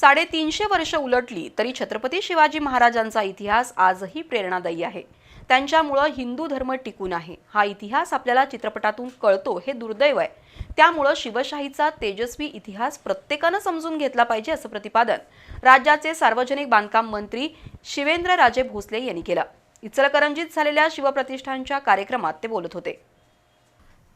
साडेतीनशे वर्ष उलटली तरी छत्रपती शिवाजी महाराजांचा इतिहास आजही प्रेरणादायी आहे. त्यांच्यामुळं हिंदू धर्म टिकून आहे. हा इतिहास आपल्याला चित्रपटातून कळतो हे दुर्दैव आहे. त्यामुळं शिवशाहीचा तेजस्वी इतिहास प्रत्येकानं समजून घेतला पाहिजे असं प्रतिपादन राज्याचे सार्वजनिक बांधकाम मंत्री शिवेंद्रराजे भोसले यांनी केलं. इचलकरंजीत झालेल्या शिवप्रतिष्ठानच्या कार्यक्रमात ते बोलत होते.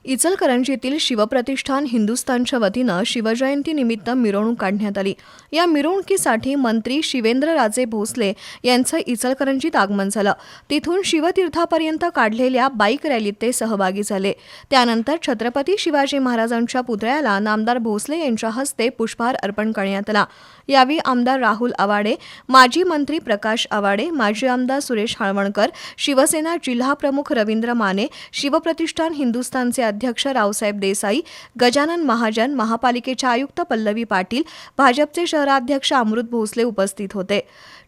इचलकरंजीतील शिवप्रतिष्ठान हिंदुस्थानच्या वतीनं शिवजयंतीनिमित्त मिरवणूक काढण्यात आली. या मिरवणुकीसाठी मंत्री शिवेंद्रराजे भोसले यांचं इचलकरंजीत आगमन झालं. तिथून शिवतीर्थापर्यंत काढलेल्या बाईक रॅलीत ते सहभागी झाले. त्यानंतर छत्रपती शिवाजी महाराजांच्या पुतळ्याला नामदार भोसले यांच्या हस्ते पुष्पहार अर्पण करण्यात आला. यावेळी आमदार राहुल आवाडे माजी मंत्री प्रकाश आवाडे माजी आमदार सुरेश हाळवणकर शिवसेना जिल्हा प्रमुख रवींद्र माने शिवप्रतिष्ठान हिंदुस्थानचे अध्यक्ष रावसाहेब देसाई गजानन महाजन महापालिकेच्या आयुक्त पल्लवी पाटील भाजपचे शहराध्यक्ष अमृत भोसले उपस्थित होते.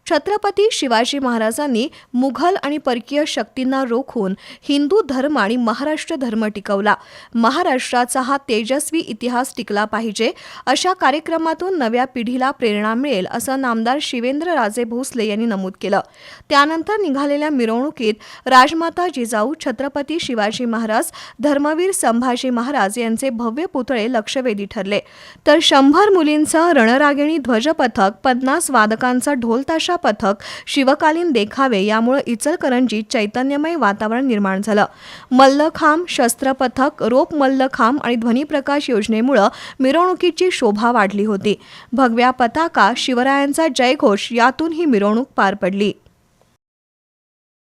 छत्रपती शिवाजी महाराजांनी मुघल आणि परकीय शक्तींना रोखून हिंदू धर्म आणि महाराष्ट्र धर्म टिकवला. महाराष्ट्राचा हा तेजस्वी इतिहास टिकला पाहिजे अशा कार्यक्रमातून नव्या पिढीला प्रेरणा मिळेल असं नामदार शिवेंद्र राजे भोसले यांनी नमूद केलं. त्यानंतर निघालेल्या मिरवणुकीत राजमाता जिजाऊ छत्रपती शिवाजी महाराज धर्मवीर संभाजी महाराज यांचे भव्य पुतळे लक्षवेधी ठरले. तर शंभर मुलींचं रणरागिणी ध्वज पथक पन्नास वादकांचं ढोलताशा पथक शिवकालीन देखावे यामुळे इचलकरंजीत चैतन्यमय वातावरण निर्माण झालं. मल्लखांब शस्त्र पथक रोप मल्लखांब आणि ध्वनीप्रकाश योजनेमुळं मिरवणुकीची शोभा वाढली होती. भगव्या पताका शिवरायांचा जयघोष यातून ही मिरवणूक पार पडली.